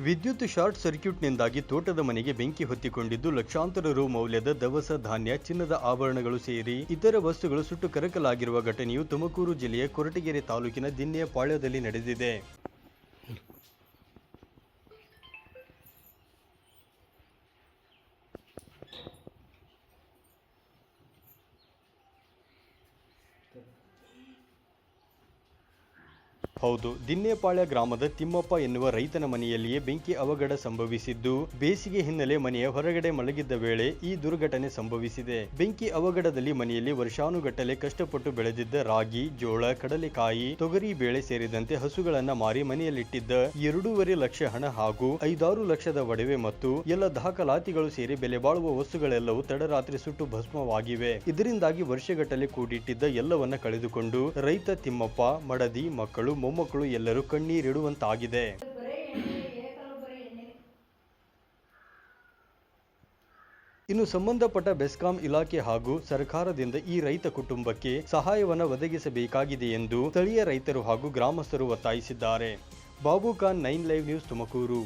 ವಿದ್ಯುತ್ ಶಾರ್ಟ್ ಸರ್ಕ್ಯೂಟ್ನಿಂದಾಗಿ ತೋಟದ ಮನೆಗೆ ಬೆಂಕಿ ಹೊತ್ತಿಕೊಂಡಿದ್ದು ಲಕ್ಷಾಂತರ ರು ಮೌಲ್ಯದ ದವಸ ಧಾನ್ಯ, ಚಿನ್ನದ ಆಭರಣಗಳು ಸೇರಿ ಇತರ ವಸ್ತುಗಳು ಸುಟ್ಟು ಕರಕಲಾಗಿರುವ ಘಟನೆಯು ತುಮಕೂರು ಜಿಲ್ಲೆಯ ಕೊರಟಗೆರೆ ತಾಲೂಕಿನ ದಿನ್ನೆಯ ಪಾಳ್ಯದಲ್ಲಿ ನಡೆದಿದೆ. ಹೌದು, ದಿನ್ನೇಪಾಳ್ಯ ಗ್ರಾಮದ ತಿಮ್ಮಪ್ಪ ಎನ್ನುವ ರೈತನ ಮನೆಯಲ್ಲಿಯೇ ಬೆಂಕಿ ಅವಘಡ ಸಂಭವಿಸಿದ್ದು, ಬೇಸಿಗೆ ಹಿನ್ನೆಲೆ ಮನೆಯ ಹೊರಗಡೆ ಮಲಗಿದ್ದ ವೇಳೆ ಈ ದುರ್ಘಟನೆ ಸಂಭವಿಸಿದೆ. ಬೆಂಕಿ ಅವಘಡದಲ್ಲಿ ಮನೆಯಲ್ಲಿ ವರ್ಷಾನುಗಟ್ಟಲೆ ಕಷ್ಟಪಟ್ಟು ಬೆಳೆದಿದ್ದ ರಾಗಿ, ಜೋಳ, ಕಡಲೆಕಾಯಿ, ತೊಗರಿ ಬೇಳೆ ಸೇರಿದಂತೆ ಹಸುಗಳನ್ನ ಮಾರಿ ಮನೆಯಲ್ಲಿಟ್ಟಿದ್ದ ಎರಡೂವರೆ ಲಕ್ಷ ಹಣ ಹಾಗೂ ಐದಾರು ಲಕ್ಷದ ಒಡವೆ ಮತ್ತು ಎಲ್ಲ ದಾಖಲಾತಿಗಳು ಸೇರಿ ಬೆಲೆ ಬಾಳುವ ವಸ್ತುಗಳೆಲ್ಲವೂ ತಡರಾತ್ರಿ ಸುಟ್ಟು ಭಸ್ಮವಾಗಿವೆ. ಇದರಿಂದಾಗಿ ವರ್ಷಗಟ್ಟಲೆ ಕೂಡಿಟ್ಟಿದ್ದ ಎಲ್ಲವನ್ನ ಕಳೆದುಕೊಂಡು ರೈತ ತಿಮ್ಮಪ್ಪ, ಮಡದಿ, ಮಕ್ಕಳು ಮೊಮ್ಮಕ್ಕಳು ಎಲ್ಲರೂ ಕಣ್ಣೀರಿಡುವಂತಾಗಿದೆ. ಇನ್ನು ಸಂಬಂಧಪಟ್ಟ ಬೆಸ್ಕಾಂ ಇಲಾಖೆ ಹಾಗೂ ಸರ್ಕಾರದಿಂದ ಈ ರೈತ ಕುಟುಂಬಕ್ಕೆ ಸಹಾಯವನ್ನು ಒದಗಿಸಬೇಕಾಗಿದೆ ಎಂದು ಸ್ಥಳೀಯ ರೈತರು ಹಾಗೂ ಗ್ರಾಮಸ್ಥರು ಒತ್ತಾಯಿಸಿದ್ದಾರೆ. Babu Khan nine live news Tumakuru.